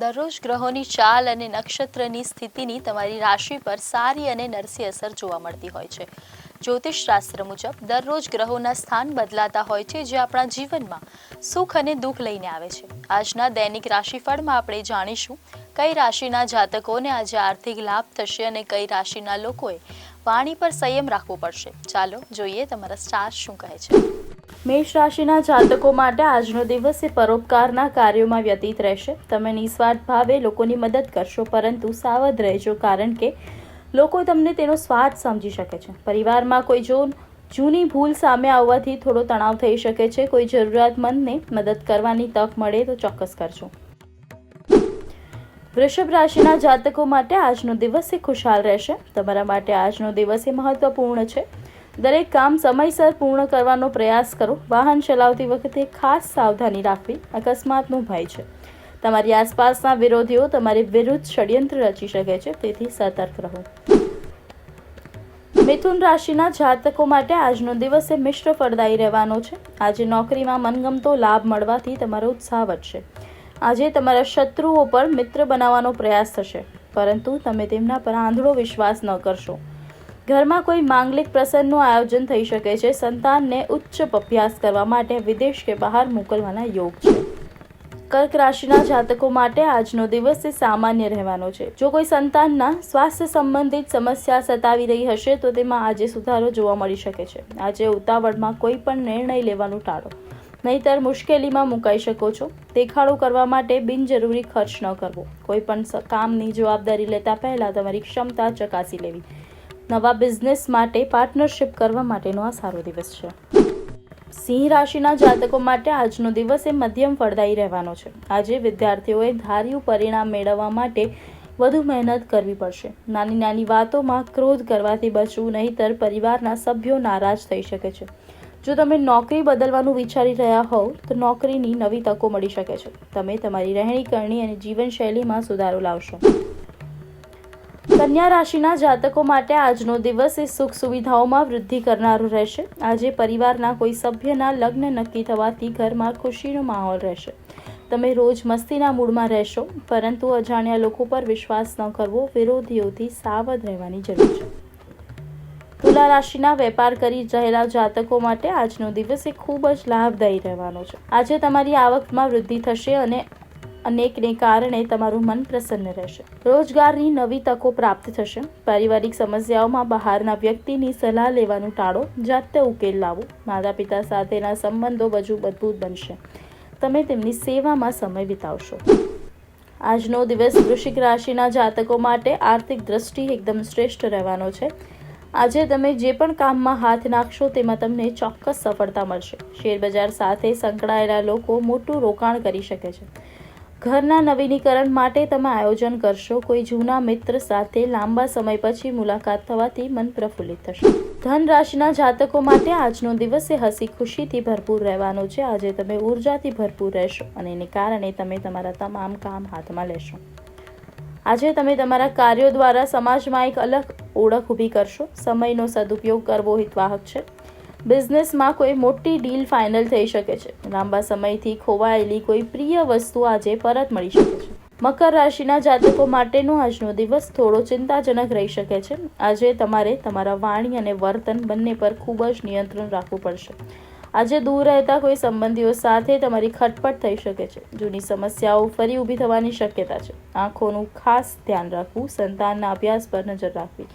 દરરોજ ગ્રહોની ચાલ અને નક્ષત્રની સ્થિતિની તમારી રાશિ પર સારી અને નરસી અસર જોવા મળતી હોય છે. જ્યોતિષ શાસ્ત્ર મુજબ, દરરોજ ગ્રહોના સ્થાન બદલાતા હોય છે, જે આપણા જીવનમાં સુખ અને દુઃખ લઈને આવે છે. આજના દૈનિક રાશિફળમાં આપણે જાણીશું, કઈ રાશિના જાતકોને આજે આર્થિક લાભ થશે અને કઈ રાશિના લોકોએ વાણી પર સંયમ રાખવો પડશે. ચાલો, જોઈએ તમારા સ્ટાર શું કહે છે. મેષ રાશિના જાતકો માટે આજનો દિવસ એ પરોપકારના કાર્યોમાં વ્યતીત રહેશે. તમે નિસ્વાર્થ ભાવે લોકોની મદદ કરશો, પરંતુ સાવધ રહેજો, કારણ કે લોકો તમને તેનો સ્વાદ સમજી શકે છે. પરિવારમાં કોઈ જો જૂની ભૂલ સામે આવવાથી થોડો તણાવ થઈ શકે છે. કોઈ જરૂરિયાતમંદને મદદ કરવાની તક મળે તો ચોક્કસ કરજો. વૃષભ રાશિના જાતકો માટે આજનો દિવસ એ ખુશાલ રહેશે. તમારા માટે આજનો દિવસ એ મહત્વપૂર્ણ છે. દરેક કામ સમયસર પૂર્ણ કરવાનો પ્રયાસ કરો. વાહન ચલાવતી વખતે ખાસ સાવધાની રાખવી અકસ્માતનો ભય છે. તમારી આસપાસના વિરોધીઓ તમારી વિરુદ્ધ ષડયંત્ર રચી શકે છે, તેથી સતર્ક રહો. મિથુન રાશિના જાતકો માટે આજનો દિવસ મિશ્ર ફળદાયી રહેવાનો છે. આજે નોકરીમાં મનગમતો લાભ મળવાથી તમારો ઉત્સાહ વધશે. આજે તમારા શત્રુઓ પર મિત્ર બનાવવાનો પ્રયાસ થશે, પરંતુ તમે તેમના પર આંધળો વિશ્વાસ ન કરશો. ઘરમાં કોઈ માંગલિક પ્રસંગનું આયોજન થઈ શકે છે. સંતાનને ઉચ્ચ અભ્યાસ કરવા માટે વિદેશ કે બહાર મોકલવાના યોગ છે. કર્ક રાશિના જાતકો માટે આજનો દિવસ સામાન્ય રહેવાનો છે. જો કોઈ સંતાનના સ્વાસ્થ્ય સંબંધિત સમસ્યા સતાવી રહી હશે, તો તેમાં આજે સુધારો જોવા મળી શકે છે. આજે ઉતાવળમાં કોઈ પણ નિર્ણય લેવાનું ટાળો. નહીતર મુશ્કેલીમાં મુકાઈ શકો છો. દેખાડો કરવા માટે બિનજરૂરી ખર્ચ ન કરવો. કોઈ પણ કામની જવાબદારી લેતા પહેલા તમારી ક્ષમતા ચકાસી લેવી. નવા બિઝનેસ માટે પાર્ટનરશિપ કરવા માટેનો આ સારો દિવસ છે. સિંહ રાશિના જાતકો માટે આજનો દિવસ એ મધ્યમ ફળદાયી રહેવાનો છે. આજે વિદ્યાર્થીઓએ ધાર્યું પરિણામ મેળવવા માટે વધુ મહેનત કરવી પડશે. નાની નાની વાતોમાં ક્રોધ કરવાથી બચવું નહીંતર પરિવારના સભ્યો નારાજ થઈ શકે છે. જો તમે નોકરી બદલવાનું વિચારી રહ્યા હોવ, તો નોકરીની નવી તકો મળી શકે છે. તમે તમારી રહેણી કરણી અને જીવનશૈલીમાં સુધારો લાવશો. કન્યા રાશિના જાતકો માટે આજનો દિવસ એ સુખ સુવિધાઓમાં વૃદ્ધિ કરનારો રહેશે. આજે પરિવારના કોઈ સભ્યના લગ્ન નક્કી થવાથી ઘરમાં ખુશીનો માહોલ રહેશે. તમે રોજ મસ્તીના મૂડમાં રહેશો, પરંતુ અજાણ્યા લોકો પર વિશ્વાસ ન કરવો વિરોધીઓથી સાવધ રહેવાની જરૂર છે. તુલા રાશિના વેપાર કરી રહેલા જાતકો માટે આજનો દિવસ એ ખૂબ જ લાભદાયી રહેવાનો છે. આજે તમારી આવકમાં વૃદ્ધિ થશે અને અનેકને કારણે તમારું મન પ્રસન્ન રહેશે. રોજગારની નવી તકો પ્રાપ્ત થશે. પારિવારિક સમસ્યાઓમાં બહારના વ્યક્તિની સલાહ લેવાનું ટાળો. જાતે ઉકેલ લાવો. માતા પિતા સાથેના સંબંધો વધુ મજબૂત બનશે. તમે તેમની સેવામાં સમય વિતાવશો. આજનો દિવસ વૃશ્ચિક રાશિના જાતકો માટે આર્થિક દ્રષ્ટિ એકદમ શ્રેષ્ઠ રહેવાનો છે. આજે તમે જે પણ કામમાં હાથ નાખશો તેમાં તમને ચોક્કસ સફળતા મળશે. શેરબજાર સાથે સંકળાયેલા લોકો મોટું રોકાણ કરી શકે છે. ઘરના નવીનીકરણ માટે તમે આયોજન કરશો. કોઈ જૂના મિત્ર સાથે લાંબા સમય પછી મુલાકાત થવાથી મન પ્રફુલ્લિત થશે. ધન રાશિના જાતકો માટે આજનો દિવસ એ હસી ખુશીથી ભરપૂર રહેવાનો છે. આજે તમે ઉર્જાથી ભરપૂર રહેશો અને એને કારણે તમે તમારા તમામ કામ હાથમાં લેશો. આજે તમે તમારા કાર્યો દ્વારા સમાજમાં એક અલગ ઓળખ ઊભી કરશો. સમયનો સદુપયોગ કરવો હિતવાહક છે. બિઝનેસમાં કોઈ મોટી ડીલ ફાઇનલ થઈ શકે છે. લાંબા સમયથી ખોવાયેલી કોઈ પ્રિય વસ્તુ આજે પરત મળી શકે છે. મકર રાશિના જાતકો માટેનો આજનો દિવસ થોડો ચિંતાજનક રહી શકે છે. આજે તમારે તમારા વાણી અને વર્તન બંને પર ખૂબ જ નિયંત્રણ રાખવું પડશે. આજે દૂર રહેતા કોઈ સંબંધીઓ સાથે તમારી ખટપટ થઈ શકે છે. જૂની સમસ્યાઓ ફરી ઊભી થવાની શક્યતા છે. આંખોનું ખાસ ધ્યાન રાખવું, સંતાનના અભ્યાસ પર નજર રાખવી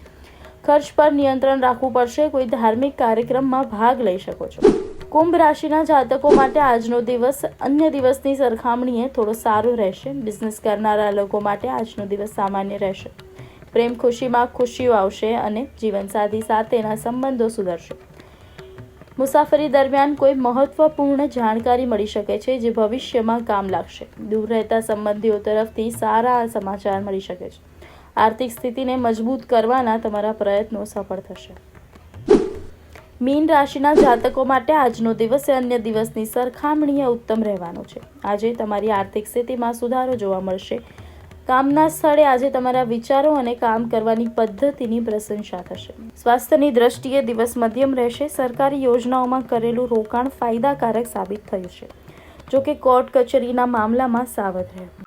ખર્ચ પર નિયંત્રણ રાખવું પડશે. કોઈ ધાર્મિક કાર્યક્રમમાં ભાગ લઈ શકો છો. કુંભ રાશિના જાતકો માટે આજનો દિવસ અન્ય દિવસની સરખામણીએ થોડો સારો રહેશે. બિઝનેસ કરનારા લોકો માટે આજનો દિવસ સામાન્ય રહેશે. પ્રેમ ખુશીમાં ખુશીઓ આવશે અને જીવનસાથી સાથેના સંબંધો સુધરશે. મુસાફરી દરમિયાન કોઈ મહત્વપૂર્ણ જાણકારી મળી શકે છે જે ભવિષ્યમાં કામ લાગશે. દૂર રહેતા સંબંધીઓ તરફથી સારા સમાચાર મળી શકે છે. આર્થિક સ્થિતિને મજબૂત કરવાના તમારા પ્રયત્નો સફળ થશે. મીન રાશિના જાતકો માટે આજનો દિવસ અન્ય દિવસની સરખામણીએ ઉત્તમ રહેવાનો છે. આજે તમારી આર્થિક સ્થિતિમાં સુધારો જોવા મળશે. કામના સ્થળે આજે તમારા વિચારો અને કામ કરવાની પદ્ધતિની પ્રશંસા થશે. સ્વાસ્થ્યની દ્રષ્ટિએ દિવસ મધ્યમ રહેશે. સરકારી યોજનાઓમાં કરેલું રોકાણ ફાયદાકારક સાબિત થયું છે. જોકે કોર્ટ કચેરીના મામલામાં સાવધ રહેવું.